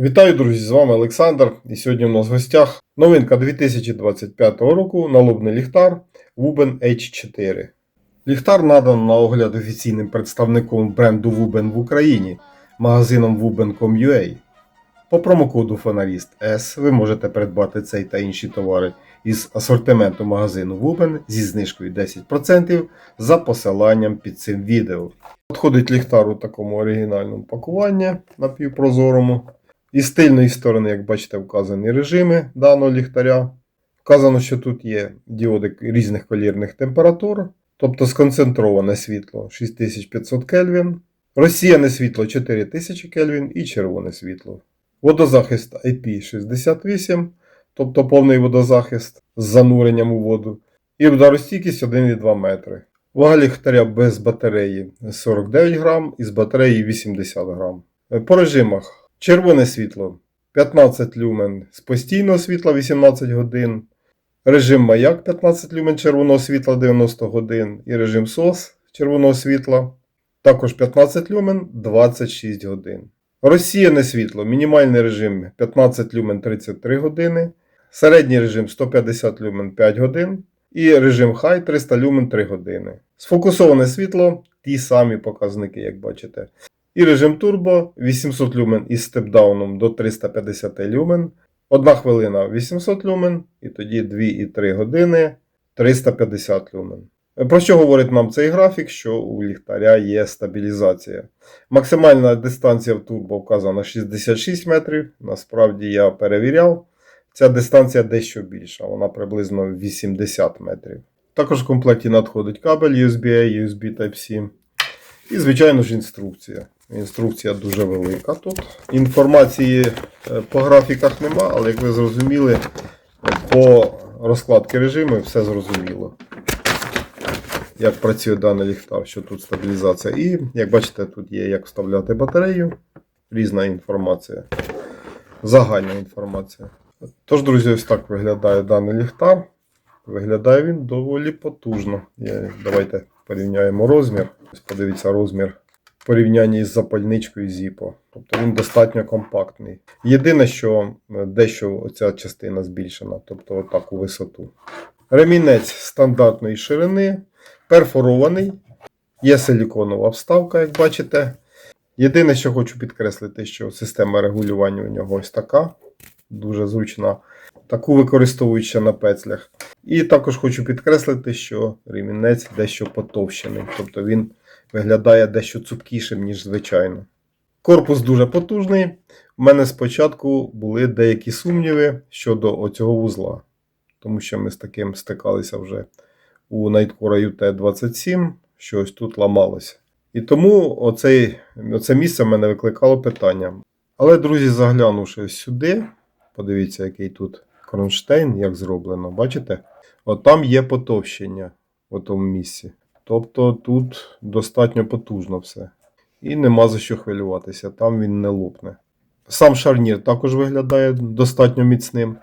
Вітаю, друзі! З вами Олександр. І сьогодні у нас в гостях новинка 2025 року налобний ліхтар Wuben H4. Ліхтар надан на огляд офіційним представником бренду Wuben в Україні магазином wuben.com.ua. По промокоду Фоналіст S ви можете придбати цей та інші товари із асортименту магазину Wuben зі знижкою 10% за посиланням під цим відео. Підходить ліхтар у такому оригінальному пакуванні напівпрозорому. І з тильної сторони, як бачите, вказані режими даного ліхтаря. Вказано, що тут є діоди різних колірних температур, тобто сконцентроване світло 6500 Кельвін, розсіяне світло 4000 Кельвін і червоне світло. Водозахист IP68, тобто повний водозахист з зануренням у воду. І ударостійкість 1,2 метри. Вага ліхтаря без батареї 49 грам і з батареї 80 грам. По режимах червоне світло 15 люмен з постійного світла 18 годин. Режим маяк 15 люмен червоного світла 90 годин. І режим SOS червоного світла також 15 люмен 26 годин. Розсіяне світло, мінімальний режим 15 люмен 33 години. Середній режим 150 люмен 5 годин. І режим High 300 люмен 3 години. Сфокусоване світло ті самі показники, як бачите. І режим турбо 800 люмен із степдауном до 350 люмен. 1 хвилина 800 люмен, і тоді 2,3 години 350 люмен. Про що говорить нам цей графік? Що у ліхтаря є стабілізація. Максимальна дистанція в турбо вказана 66 метрів. Насправді я перевіряв. Ця дистанція дещо більша, вона приблизно 80 метрів. Також в комплекті надходить кабель USB-A, USB Type-C. І, звичайно ж, інструкція. Інструкція дуже велика тут. Інформації е, по графіках нема, але як ви зрозуміли, по розкладці режиму все зрозуміло. Як працює даний ліхтар, що тут стабілізація. І, як бачите, тут є як вставляти батарею, різна інформація, загальна інформація. Тож, друзі, ось так виглядає даний ліхтар. Виглядає він доволі потужно. Давайте порівняємо розмір. Ось Подивіться розмір порівнянні з запальничкою Zippo. Тобто він достатньо компактний. Єдине, що е, дещо оця частина збільшена, тобто отак у висоту. Ремінець стандартної ширини, перфорований. Є силіконова вставка, як бачите. Єдине, що хочу підкреслити, що система регулювання у нього ось така. Дуже зручна. Таку використовують ще на пецлях. І також хочу підкреслити, що ремінець дещо потовщений, тобто він виглядає дещо цупкішим, ніж звичайно. Корпус дуже потужний. У мене спочатку були деякі сумніви щодо оцього вузла, тому що ми з таким стикалися вже у Nightcore UT27, що ось тут ламалося. І тому оцей, оце місце в мене викликало питання. Але, друзі, заглянувши сюди, подивіться, який тут кронштейн, як зроблено, бачите? От там є потовщення в тому місці. Тобто тут достатньо потужно все. І нема за що хвилюватися, там він не лопне. Сам шарнір також виглядає достатньо міцним.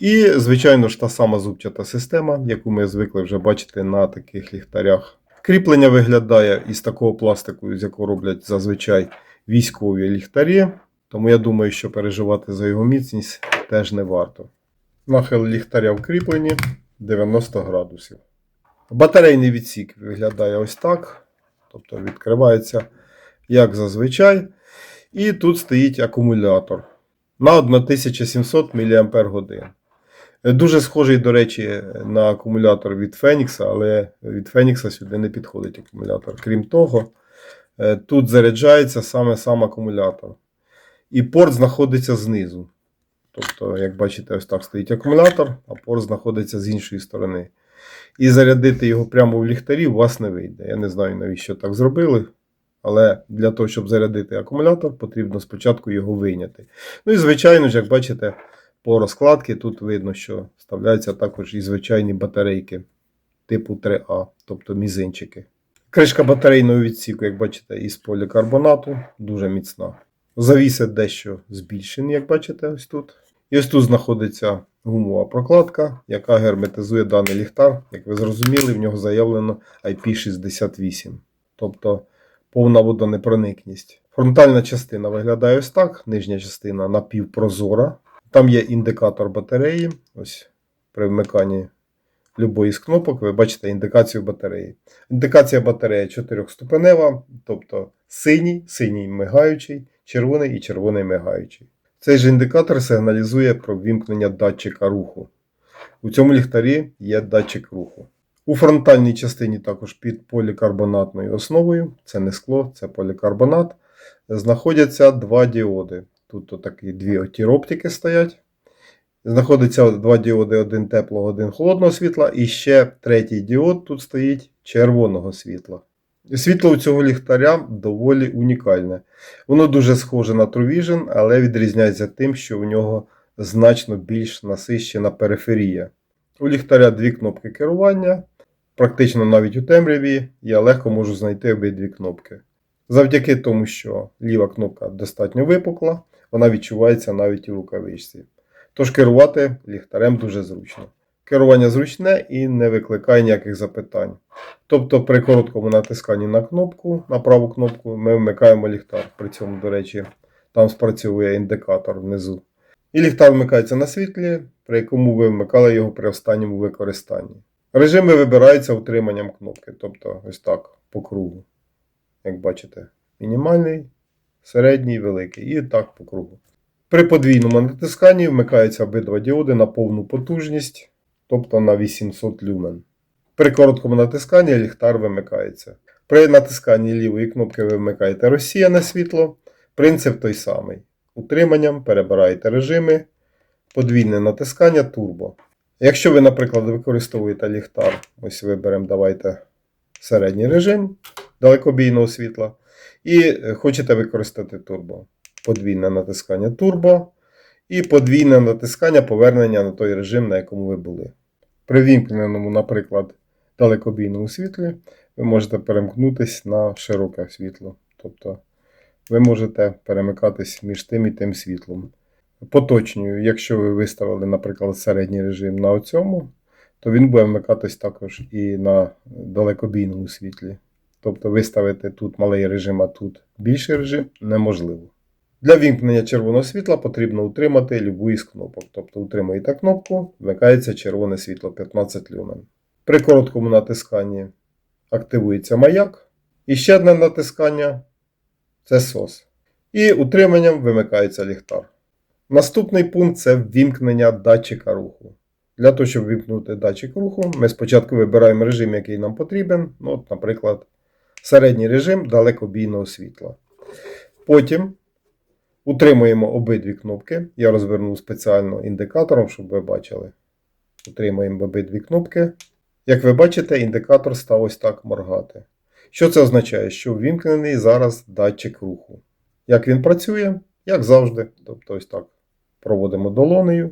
І, звичайно ж, та сама зубчата система, яку ми звикли вже бачити на таких ліхтарях. Кріплення виглядає із такого пластику, з якого роблять зазвичай військові ліхтарі. Тому я думаю, що переживати за його міцність теж не варто. Нахил ліхтаря в кріпленні 90 градусів. Батарейний відсік виглядає ось так. Тобто відкривається як зазвичай. І тут стоїть акумулятор на 1700 мАч. Дуже схожий, до речі, на акумулятор від Phoenix, але від Phoenix сюди не підходить акумулятор. Крім того, е, тут заряджається саме сам акумулятор. І порт знаходиться знизу. Тобто, як бачите, ось так стоїть акумулятор, а порт знаходиться з іншої сторони. І зарядити його прямо в ліхтарі у вас не вийде. Я не знаю, навіщо так зробили. Але для того, щоб зарядити акумулятор, потрібно спочатку його вийняти. Ну і, звичайно ж, як бачите, по розкладці тут видно, що вставляються також і звичайні батарейки типу 3А, тобто мізинчики. Кришка батарейного відсіку, як бачите, із полікарбонату, дуже міцна. Завіси дещо збільшені, як бачите, ось тут. І ось тут знаходиться гумова прокладка, яка герметизує даний ліхтар. Як ви зрозуміли, в нього заявлено IP68. Тобто повна водонепроникність. Фронтальна частина виглядає ось так, нижня частина напівпрозора. Там є індикатор батареї. Ось при вмиканні любої з кнопок ви бачите індикацію батареї. Індикація батареї чотирьохступенева, тобто синій, синій мигаючий, червоний і червоний мигаючий. Цей же індикатор сигналізує про ввімкнення датчика руху. У цьому ліхтарі є датчик руху. У фронтальній частині також під полікарбонатною основою, це не скло, це полікарбонат, знаходяться два діоди. Тут такі дві отіроптики стоять. Знаходиться два діоди, один теплого, один холодного світла, і ще третій діод тут стоїть червоного світла. Світло у цього ліхтаря доволі унікальне. Воно дуже схоже на True Vision, але відрізняється тим, що у нього значно більш насищена периферія. У ліхтаря дві кнопки керування. Практично навіть у темряві я легко можу знайти обидві кнопки. Завдяки тому, що ліва кнопка достатньо випукла, вона відчувається навіть у рукавичці. Тож керувати ліхтарем дуже зручно. Керування зручне і не викликає ніяких запитань. Тобто при короткому натисканні на кнопку, на праву кнопку, ми вмикаємо ліхтар. При цьому, до речі, там спрацьовує індикатор внизу. І ліхтар вмикається на світлі, при якому ви вмикали його при останньому використанні. Режими вибираються утриманням кнопки, тобто ось так по кругу. Як бачите, мінімальний, середній, великий і так по кругу. При подвійному натисканні вмикаються обидва діоди на повну потужність, тобто на 800 люмен. При короткому натисканні ліхтар вимикається. При натисканні лівої кнопки ви вмикаєте розсіяне світло. Принцип той самий. Утриманням перебираєте режими, подвійне натискання турбо. Якщо ви, наприклад, використовуєте ліхтар, ось виберемо, давайте середній режим далекобійного світла, і е, хочете використати турбо. Подвійне натискання турбо і подвійне натискання повернення на той режим, на якому ви були. При вімкненому, наприклад, далекобійному світлі ви можете перемкнутися на широке світло. Тобто ви можете перемикатись між тим і тим світлом. Поточнюю, якщо ви виставили, наприклад, середній режим на оцьому, то він буде вмикатись також і на далекобійному світлі. Тобто виставити тут малий режим, а тут більший режим неможливо. Для вімкнення червоного світла потрібно утримати любу із кнопок. Тобто утримуєте кнопку, вмикається червоне світло 15 люмен. При короткому натисканні активується маяк. І ще одне натискання це SOS. І утриманням вимикається ліхтар. Наступний пункт це ввімкнення датчика руху. Для того, щоб ввімкнути датчик руху, ми спочатку вибираємо режим, який нам потрібен. Ну, от, Наприклад, середній режим далекобійного світла. Потім утримуємо обидві кнопки. Я розвернув спеціально індикатором, щоб ви бачили. Утримуємо обидві кнопки. Як ви бачите, індикатор став ось так моргати. Що це означає? Що ввімкнений зараз датчик руху. Як він працює? Як завжди. Тобто, ось так проводимо долонею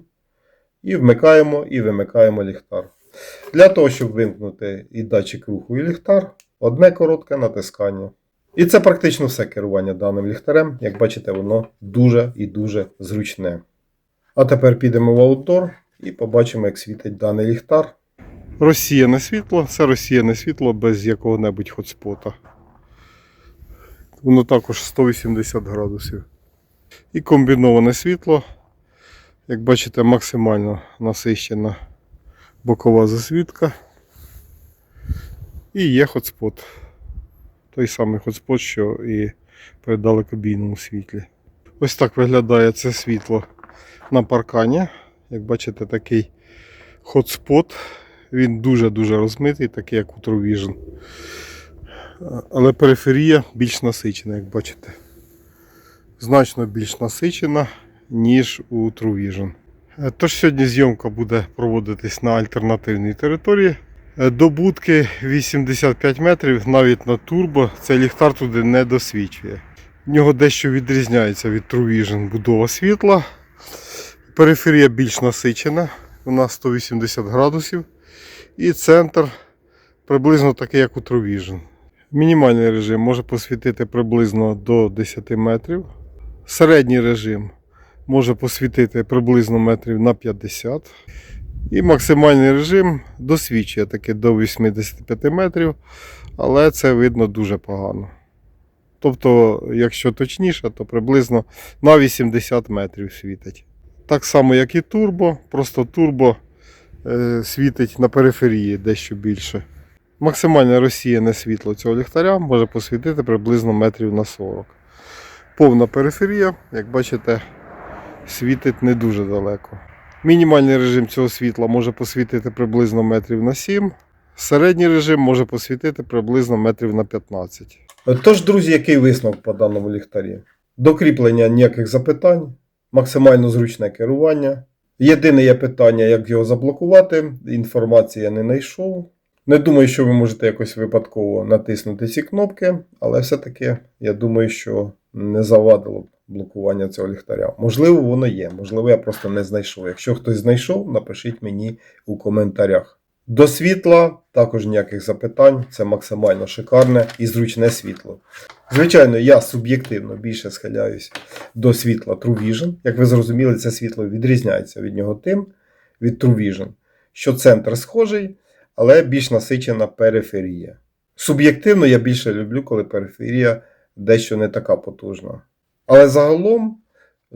і вмикаємо і вимикаємо ліхтар. Для того, щоб вимкнути і датчик руху, і ліхтар, одне коротке натискання. І це практично все керування даним ліхтарем. Як бачите, воно дуже і дуже зручне. А тепер підемо в аутдор і побачимо, як світить даний ліхтар. Розсіяне світло це розсіяне світло без якого-небудь хотспота. Воно також 180 градусів. І комбіноване світло. Як бачите, максимально насищена бокова засвітка. І є хотспот. Той самий хотспот, що і при далекобійному світлі. Ось так виглядає це світло на паркані. Як бачите, такий хотспот. Він дуже-дуже розмитий, такий як у True Vision. Але периферія більш насичена, як бачите. Значно більш насичена, ніж у True Vision. Е, Тож сьогодні зйомка буде проводитись на альтернативній території. Е, До будки 85 метрів, навіть на турбо, цей ліхтар туди не досвідчує. В нього дещо відрізняється від True Vision будова світла. Периферія більш насичена, вона 180 градусів. І центр приблизно такий, як у True Vision. Мінімальний режим може посвітити приблизно до 10 метрів. Середній режим може посвітити приблизно метрів на 50. І максимальний режим досвідчує таки до 85 метрів, але це видно дуже погано. Тобто, якщо точніше, то приблизно на 80 метрів світить. Так само, як і турбо, просто турбо е, світить на периферії дещо більше. Максимальне розсіяне світло цього ліхтаря може посвітити приблизно метрів на 40. Повна периферія, як бачите, світить не дуже далеко. Мінімальний режим цього світла може посвітити приблизно метрів на 7. Середній режим може посвітити приблизно метрів на 15. Тож, друзі, який висновок по даному ліхтарі? До кріплення ніяких запитань, максимально зручне керування. Єдине є питання, як його заблокувати. Інформації я не знайшов. Не думаю, що ви можете якось випадково натиснути ці кнопки, але все-таки я думаю, що не завадило б блокування цього ліхтаря. Можливо, воно є, можливо, я просто не знайшов. Якщо хтось знайшов, напишіть мені у коментарях. До світла також ніяких запитань, це максимально шикарне і зручне світло. Звичайно, я суб'єктивно більше схиляюсь до світла True Vision. Як ви зрозуміли, це світло відрізняється від нього тим, від True Vision, що центр схожий, але більш насичена периферія. Суб'єктивно я більше люблю, коли периферія дещо не така потужна. Але загалом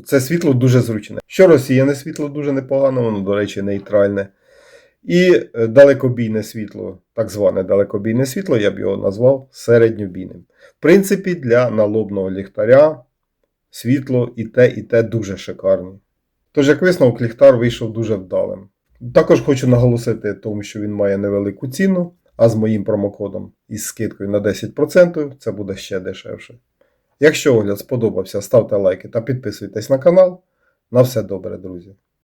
це світло дуже зручне. Що розсіяне світло дуже непогано, воно, до речі, нейтральне. І е, далекобійне світло, так зване далекобійне світло, я б його назвав середньобійним. В принципі, для налобного ліхтаря світло і те, і те дуже шикарні. Тож, як висновок, ліхтар вийшов дуже вдалим. Також хочу наголосити, тому що він має невелику ціну, а з моїм промокодом із скидкою на 10% це буде ще дешевше. Якщо огляд сподобався, ставте лайки та підписуйтесь на канал. На все добре, друзі!